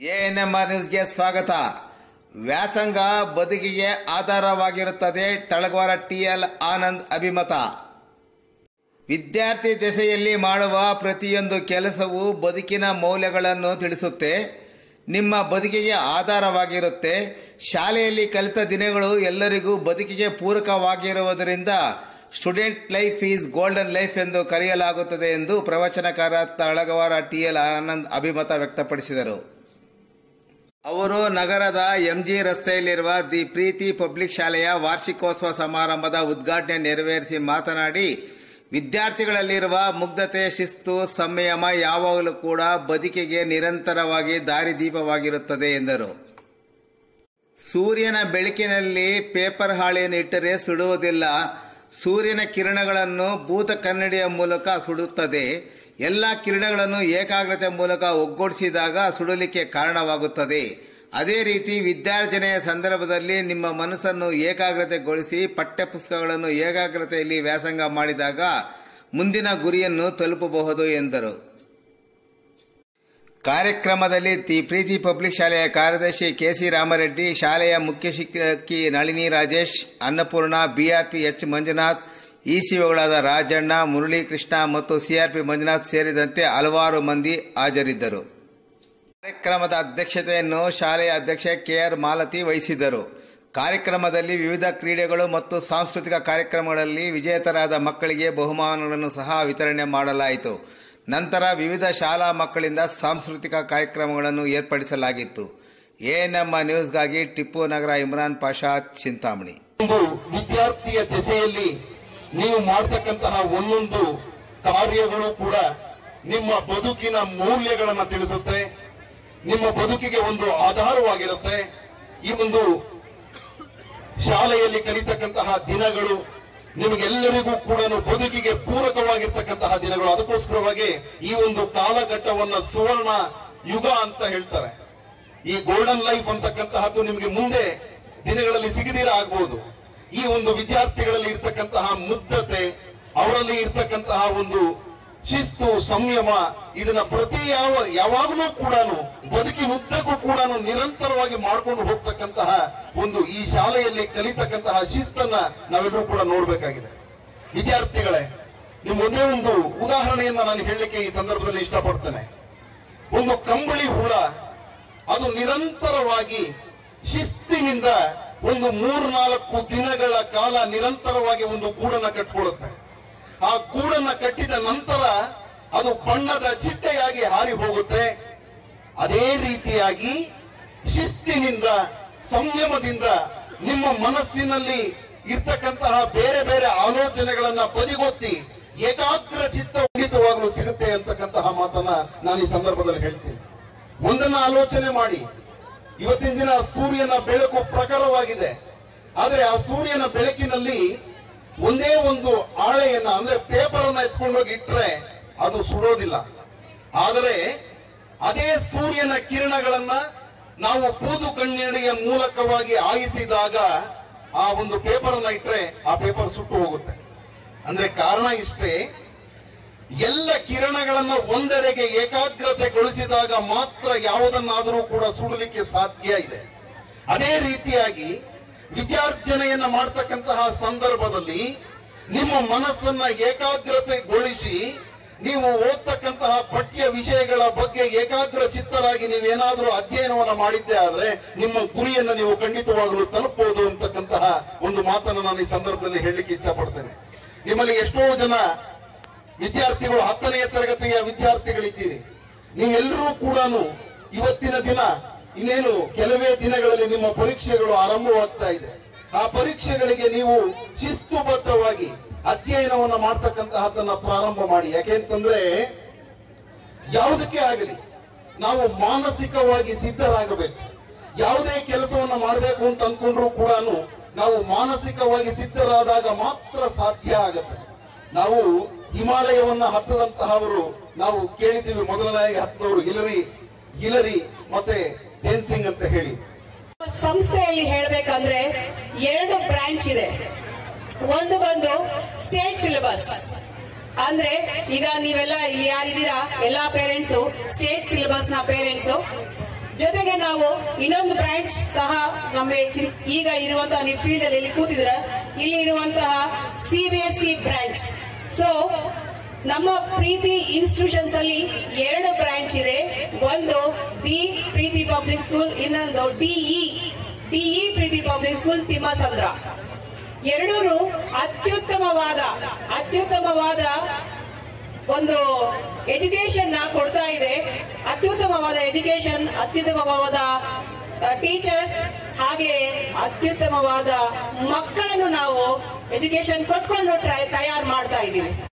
ANMR ನ್ಯೂಸ್ಗೆ ಸ್ವಾಗತ. ವ್ಯಾಸಂಗ ಬದುಕಿಗೆ ಆಧಾರವಾಗಿರುತ್ತದೆ. ತಳಗವಾರ ಟಿಎಲ್ ಆನಂದ್ ಅಭಿಮತ. ವಿದ್ಯಾರ್ಥಿ ದೆಸೆಯಲ್ಲಿ ಮಾಡುವ ಪ್ರತಿಯೊಂದು ಕೆಲಸವು ಬದುಕಿನ ಮೌಲ್ಯಗಳನ್ನು ತಿಳಿಸುತ್ತೆ. ನಿಮ್ಮ ಬದುಕಿಗೆ ಆಧಾರವಾಗಿರುತ್ತೆ. ಶಾಲೆಯಲ್ಲಿ ಕಲಿತ ದಿನಗಳು ಎಲ್ಲರಿಗೂ ಬದುಕಿಗೆ ಪೂರಕವಾಗಿರುವುದರಿಂದ student life is golden life ಎಂದು ಕರೆಯಲಾಗುತ್ತದೆ ಎಂದು ಪ್ರವಚನಕಾರ ತಳಗವಾರ ಟಿಎಲ್ ಆನಂದ್ ಅಭಿಮತ ವ್ಯಕ್ತಪಡಿಸಿದರು. ಅವರು ನಗರದ ಎಂಜಿ ರಸ್ತೆಯಲ್ಲಿರುವ ದಿ ಪ್ರೀತಿ ಪಬ್ಲಿಕ್ ಶಾಲೆಯ ವಾರ್ಷಿಕೋತ್ಸವ ಸಮಾರಂಭದ ಉದ್ಘಾಟನೆ ನೆರವೇರಿಸಿ ಮಾತನಾಡಿ, ವಿದ್ಯಾರ್ಥಿಗಳಲ್ಲಿರುವ ಮುಗ್ಧತೆ, ಶಿಸ್ತು, ಸಂಯಮ ಯಾವಾಗಲೂ ಕೂಡ ಬದುಕಿಗೆ ನಿರಂತರವಾಗಿ ದಾರಿದೀಪವಾಗಿರುತ್ತದೆ ಎಂದರು. ಸೂರ್ಯನ ಬೆಳಕಿನಲ್ಲಿ ಪೇಪರ್ ಹಾಳೆಯನ್ನು ಇಟ್ಟರೆ ಸುಡುವುದಿಲ್ಲ. ಸೂರ್ಯನ ಕಿರಣಗಳನ್ನು ಭೂತ ಕನ್ನಡಿಯ ಮೂಲಕ ಸುಡುತ್ತದೆ. ಎಲ್ಲ ಕಿರಣಗಳನ್ನು ಏಕಾಗ್ರತೆ ಮೂಲಕ ಒಗ್ಗೂಡಿಸಿದಾಗ ಸುಡಲಿಕ್ಕೆ ಕಾರಣವಾಗುತ್ತದೆ. ಅದೇ ರೀತಿ ವಿದ್ಯಾರ್ಜನೆಯ ಸಂದರ್ಭದಲ್ಲಿ ನಿಮ್ಮ ಮನಸ್ಸನ್ನು ಏಕಾಗ್ರತೆಗೊಳಿಸಿ ಪಠ್ಯಪುಸ್ತಕಗಳನ್ನು ಏಕಾಗ್ರತೆಯಲ್ಲಿ ವ್ಯಾಸಂಗ ಮಾಡಿದಾಗ ಮುಂದಿನ ಗುರಿಯನ್ನು ತಲುಪಬಹುದು ಎಂದರು. ಕಾರ್ಯಕ್ರಮದಲ್ಲಿ ತಿ ಪ್ರೀತಿ ಪಬ್ಲಿಕ್ ಶಾಲೆಯ ಕಾರ್ಯದರ್ಶಿ ಕೆಸಿ ರಾಮರೆಡ್ಡಿ, ಶಾಲೆಯ ಮುಖ್ಯ ಶಿಕ್ಷಕಿ ನಳಿನಿ ರಾಜೇಶ್, ಅನ್ನಪೂರ್ಣ ಬಿಆರ್ಪಿ ಎಚ್ ಮಂಜುನಾಥ್ ಇಸಿಒಗಳಾದ ರಾಜಣ್ಣ, ಮುರಳೀಕೃಷ್ಣ ಮತ್ತು ಸಿಆರ್ಪಿ ಮಂಜುನಾಥ್ ಸೇರಿದಂತೆ ಹಲವಾರು ಮಂದಿ ಹಾಜರಿದ್ದರು. ಕಾರ್ಯಕ್ರಮದ ಅಧ್ಯಕ್ಷತೆಯನ್ನು ಶಾಲೆಯ ಅಧ್ಯಕ್ಷ ಕೆಆರ್ ಮಾಲತಿ ವಹಿಸಿದ್ದರು. ಕಾರ್ಯಕ್ರಮದಲ್ಲಿ ವಿವಿಧ ಕ್ರೀಡೆಗಳು ಮತ್ತು ಸಾಂಸ್ಕೃತಿಕ ಕಾರ್ಯಕ್ರಮಗಳಲ್ಲಿ ವಿಜೇತರಾದ ಮಕ್ಕಳಿಗೆ ಬಹುಮಾನಗಳನ್ನು ಸಹ ವಿತರಣೆ ಮಾಡಲಾಯಿತು. ನಂತರ ವಿವಿಧ ಶಾಲಾ ಮಕ್ಕಳಿಂದ ಸಾಂಸ್ಕೃತಿಕ ಕಾರ್ಯಕ್ರಮಗಳನ್ನು ಏರ್ಪಡಿಸಲಾಗಿತ್ತು. ಎಎನ್ಎಂ ನ್ಯೂಸ್ಗಾಗಿ ಟಿಪ್ಪು ನಗರ ಇಮ್ರಾನ್ ಪಾಷಾ ಚಿಂತಾಮಣಿ. ವಿದ್ಯಾರ್ಥಿಯ ದೆಸೆಯಲ್ಲಿ ನೀವು ಮಾಡ್ತಕ್ಕಂತಹ ಒಂದೊಂದು ಕಾರ್ಯಗಳು ಕೂಡ ನಿಮ್ಮ ಬದುಕಿನ ಮೌಲ್ಯಗಳನ್ನು ತಿಳಿಸುತ್ತೆ. ನಿಮ್ಮ ಬದುಕಿಗೆ ಒಂದು ಆಧಾರವಾಗಿರುತ್ತೆ. ಈ ಒಂದು ಶಾಲೆಯಲ್ಲಿ ಕಲಿತಕ್ಕಂತಹ ದಿನಗಳು ನಿಮಗೆಲ್ಲರಿಗೂ ಕೂಡ ಬದುಕಿಗೆ ಪೂರಕವಾಗಿರ್ತಕ್ಕಂತಹ ದಿನಗಳು. ಅದಕ್ಕೋಸ್ಕರವಾಗಿ ಈ ಒಂದು ಕಾಲಘಟ್ಟವನ್ನ ಸುವರ್ಣ ಯುಗ ಅಂತ ಹೇಳ್ತಾರೆ. ಈ ಗೋಲ್ಡನ್ ಲೈಫ್ ಅಂತಕ್ಕಂತಹದ್ದು ನಿಮಗೆ ಮುಂದೆ ದಿನಗಳಲ್ಲಿ ಸಿಗದಿರ ಆಗ್ಬೋದು. ಈ ಒಂದು ವಿದ್ಯಾರ್ಥಿಗಳಲ್ಲಿ ಇರ್ತಕ್ಕಂತಹ ಮುಗ್ಧತೆ ಅವರಲ್ಲಿ ಇರ್ತಕ್ಕಂತಹ ಒಂದು ಶಿಸ್ತು, ಸಂಯಮ, ಇದನ್ನ ಪ್ರತಿ ಯಾವ, ಯಾವಾಗಲೂ ಕೂಡ ಬದುಕಿನುದ್ದಕ್ಕೂ ಕೂಡ ನಿರಂತರವಾಗಿ ಮಾಡ್ಕೊಂಡು ಹೋಗ್ತಕ್ಕಂತಹ ಒಂದು ಈ ಶಾಲೆಯಲ್ಲಿ ಕಲಿತಕ್ಕಂತಹ ಶಿಸ್ತನ್ನ ನಾವೆಲ್ಲರೂ ಕೂಡ ನೋಡ್ಬೇಕಾಗಿದೆ. ವಿದ್ಯಾರ್ಥಿಗಳೇ ನಿಮ್ಮ ಒಂದೇ ಒಂದು ಉದಾಹರಣೆಯನ್ನ ನಾನು ಹೇಳಲಿಕ್ಕೆ ಈ ಸಂದರ್ಭದಲ್ಲಿ ಇಷ್ಟಪಡ್ತೇನೆ. ಒಂದು ಕಂಬಳಿ ಹುಳ, ಅದು ನಿರಂತರವಾಗಿ ಶಿಸ್ತಿನಿಂದ ಒಂದು ಮೂರ್ನಾಲ್ಕು ದಿನಗಳ ಕಾಲ ನಿರಂತರವಾಗಿ ಒಂದು ಗೂಡನ್ನ ಕಟ್ಕೊಳ್ಳುತ್ತೆ. ಆ ಗೂಡನ್ನ ಕಟ್ಟಿದ ನಂತರ ಅದು ಬಣ್ಣದ ಚಿಟ್ಟೆಯಾಗಿ ಹಾರಿ ಹೋಗುತ್ತೆ. ಅದೇ ರೀತಿಯಾಗಿ ಶಿಸ್ತಿನಿಂದ, ಸಂಯಮದಿಂದ ನಿಮ್ಮ ಮನಸ್ಸಿನಲ್ಲಿ ಇರ್ತಕ್ಕಂತಹ ಬೇರೆ ಬೇರೆ ಆಲೋಚನೆಗಳನ್ನ ಬದಿಗೊತ್ತಿ ಏಕಾಗ್ರ ಚಿತ್ತ ಉಳಿತವಾಗಲು ಸಿಗುತ್ತೆ ಅಂತಕ್ಕಂತಹ ಮಾತನ್ನ ನಾನು ಈ ಸಂದರ್ಭದಲ್ಲಿ ಹೇಳ್ತೀನಿ. ಒಂದನ್ನ ಆಲೋಚನೆ ಮಾಡಿ. ಇವತ್ತಿನ ದಿನ ಸೂರ್ಯನ ಬೆಳಕು ಪ್ರಖರವಾಗಿದೆ. ಆದ್ರೆ ಆ ಸೂರ್ಯನ ಬೆಳಕಿನಲ್ಲಿ ಒಂದೇ ಒಂದು ಆಳೆಯನ್ನ, ಅಂದ್ರೆ ಪೇಪರ್ ಅನ್ನ ಎತ್ಕೊಂಡೋಗಿ ಇಟ್ರೆ ಅದು ಸುಡೋದಿಲ್ಲ. ಆದರೆ ಅದೇ ಸೂರ್ಯನ ಕಿರಣಗಳನ್ನ ನಾವು ಕೂದು ಕಣ್ಣೀರಿಯ ಮೂಲಕವಾಗಿ ಆಯಿಸಿದಾಗ ಆ ಒಂದು ಪೇಪರ್ ಅನ್ನ ಇಟ್ರೆ ಆ ಪೇಪರ್ ಸುಟ್ಟು ಹೋಗುತ್ತೆ. ಅಂದ್ರೆ ಕಾರಣ ಇಷ್ಟೇ ಎಲ್ಲ ಕಿರಣಗಳನ್ನ ಒಂದೆಡೆಗೆ ಏಕಾಗ್ರತೆಗೊಳಿಸಿದಾಗ ಮಾತ್ರ ಯಾವುದನ್ನಾದರೂ ಕೂಡ ಸುಡಲಿಕ್ಕೆ ಸಾಧ್ಯ ಇದೆ. ಅದೇ ರೀತಿಯಾಗಿ ವಿದ್ಯಾರ್ಜನೆಯನ್ನ ಮಾಡ್ತಕ್ಕಂತಹ ಸಂದರ್ಭದಲ್ಲಿ ನಿಮ್ಮ ಮನಸ್ಸನ್ನ ಏಕಾಗ್ರತೆಗೊಳಿಸಿ ನೀವು ಓದ್ತಕ್ಕಂತಹ ಪಠ್ಯ ವಿಷಯಗಳ ಬಗ್ಗೆ ಏಕಾಗ್ರ ಚಿತ್ತರಾಗಿ ನೀವೇನಾದರೂ ಅಧ್ಯಯನವನ್ನ ಮಾಡಿದ್ದೆ ಆದ್ರೆ ನಿಮ್ಮ ಗುರಿಯನ್ನು ನೀವು ಖಂಡಿತವಾಗಲು ತಲುಪಬಹುದು ಅಂತಕ್ಕಂತಹ ಒಂದು ಮಾತನ್ನು ನಾನು ಈ ಸಂದರ್ಭದಲ್ಲಿ ಹೇಳಲಿಕ್ಕೆ ಇಷ್ಟಪಡ್ತೇನೆ. ನಿಮ್ಮಲ್ಲಿ ಎಷ್ಟೋ ಜನ ವಿದ್ಯಾರ್ಥಿಗಳು ಹತ್ತನೆಯ ತರಗತಿಯ ವಿದ್ಯಾರ್ಥಿಗಳಿದ್ದೀರಿ. ನೀವೆಲ್ಲರೂ ಕೂಡ ಇವತ್ತಿನ ದಿನ, ಇನ್ನೇನು ಕೆಲವೇ ದಿನಗಳಲ್ಲಿ ನಿಮ್ಮ ಪರೀಕ್ಷೆಗಳು ಆರಂಭವಾಗ್ತಾ ಇದೆ. ಆ ಪರೀಕ್ಷೆಗಳಿಗೆ ನೀವು ಶಿಸ್ತುಬದ್ಧವಾಗಿ ಅಧ್ಯಯನವನ್ನ ಮಾಡ್ತಕ್ಕಂತಹದ್ದನ್ನ ಪ್ರಾರಂಭ ಮಾಡಿ. ಯಾಕೆಂತಂದ್ರೆ ಯಾವುದಕ್ಕೆ ಆಗಲಿ, ನಾವು ಮಾನಸಿಕವಾಗಿ ಸಿದ್ಧರಾಗಬೇಕು. ಯಾವುದೇ ಕೆಲಸವನ್ನ ಮಾಡಬೇಕು ಅಂತ ಅನ್ಕೊಂಡ್ರು ಕೂಡ ನಾವು ಮಾನಸಿಕವಾಗಿ ಸಿದ್ಧರಾದಾಗ ಮಾತ್ರ ಸಾಧ್ಯ ಆಗತ್ತೆ. ನಾವು ಹಿಮಾಲಯವನ್ನ ಹತ್ತದಂತಹವರು ನಾವು ಕೇಳಿದ್ದೀವಿ. ಮೊದಲನೆಯಾಗಿ ಹತ್ತದವರು ಹಿಲರಿ ಹಿಲರಿ ಮತ್ತೆ ಸಿಂಗ್ ಅಂತ ಹೇಳಿ. ಸಂಸ್ಥೆಯಲ್ಲಿ ಹೇಳಬೇಕಂದ್ರೆ ಎರಡು ಬ್ರಾಂಚ್ ಇದೆ. ಒಂದು ಬಂದು ಸ್ಟೇಟ್ ಸಿಲೆಬಸ್. ಅಂದ್ರೆ ಈಗ ನೀವೆಲ್ಲ ಇಲ್ಲಿ ಯಾರಿದ್ದೀರಾ? ಎಲ್ಲಾ ಪೇರೆಂಟ್ಸ್, ಸ್ಟೇಟ್ ಸಿಲೆಬಸ್ನ ಪೇರೆಂಟ್ಸ್. ಜೊತೆಗೆ ನಾವು ಇನ್ನೊಂದು ಬ್ರಾಂಚ್ ಸಹ ನಮ್ಮ ಈಗ ಇರುವಂತಹ ನೀವು ಫೀಲ್ಡ್ ಅಲ್ಲಿ ಇಲ್ಲಿ ಕೂತಿದ್ರ ಇಲ್ಲಿ ಇರುವಂತಹ ಸಿಬಿಎಸ್ಇ ಬ್ರಾಂಚ್. ಸೊ ನಮ್ಮ ಪ್ರೀತಿ ಇನ್ಸ್ಟಿಟ್ಯೂಷನ್ಸ್ ಅಲ್ಲಿ ಎರಡು ಬ್ರಾಂಚ್ ಇದೆ. ಒಂದು ದಿ ಪ್ರೀತಿ ಪಬ್ಲಿಕ್ ಸ್ಕೂಲ್ ಇನ್ನೊಂದು D E D E Preethi public school Thimmasandra. ಎರಡೂ ಅತ್ಯುತ್ತಮವಾದ ಅತ್ಯುತ್ತಮವಾದ ಒಂದು ಎಜುಕೇಶನ್ನ ಕೊಡ್ತಾ ಇದೆ. ಅತ್ಯುತ್ತಮವಾದ ಎಜುಕೇಶನ್ ಅತ್ಯುತ್ತಮವಾದ ಟೀಚರ್ಸ್ ಹಾಗೆ ಅತ್ಯುತ್ತಮವಾದ ಮಕ್ಕಳನ್ನು ನಾವು ಎಜುಕೇಶನ್ ಕೊಟ್ಕೊಂಡು ತಯಾರು ಮಾಡ್ತಾ ಇದ್ದೀವಿ.